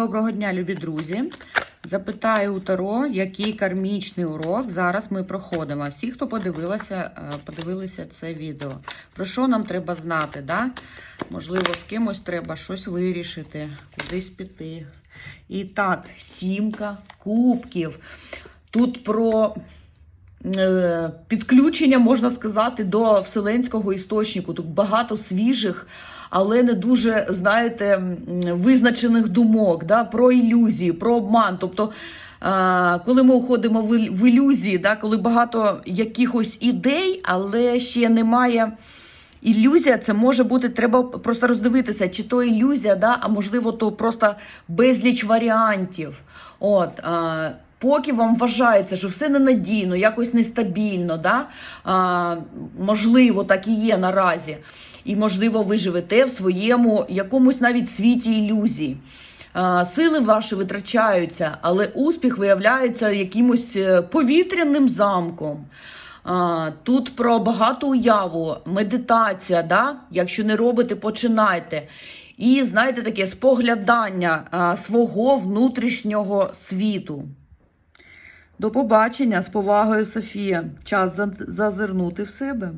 Доброго дня, любі друзі. Запитаю у Таро, який кармічний урок зараз ми проходимо. Всі, хто подивилися, е, подивилися це відео. Про що нам треба знати? Да? Можливо, з кимось треба щось вирішити, кудись піти. І так, сімка кубків. Тут про підключення, можна сказати, до вселенського істочнику. Тут багато свіжих, але не дуже, знаєте, визначених думок, да, про ілюзії, про обман. Тобто, е, коли ми уходимо в ілюзії, да, коли багато якихось ідей, але ще немає. Ілюзія це може бути, треба просто роздивитися, чи то ілюзія, да, а можливо, то просто безліч варіантів. От, а, поки вам вважається, що все ненадійно, якось нестабільно, да, а, можливо, так і є наразі. І, можливо, ви живете в своєму якомусь навіть світі ілюзій. Сили ваші витрачаються, але успіх виявляється якимось е, повітряним замком. Тут про багату уяву, медитація, да? якщо не робите, починайте. І знаєте, таке споглядання свого внутрішнього світу. До побачення з повагою, Софія. Час зазирнути в себе.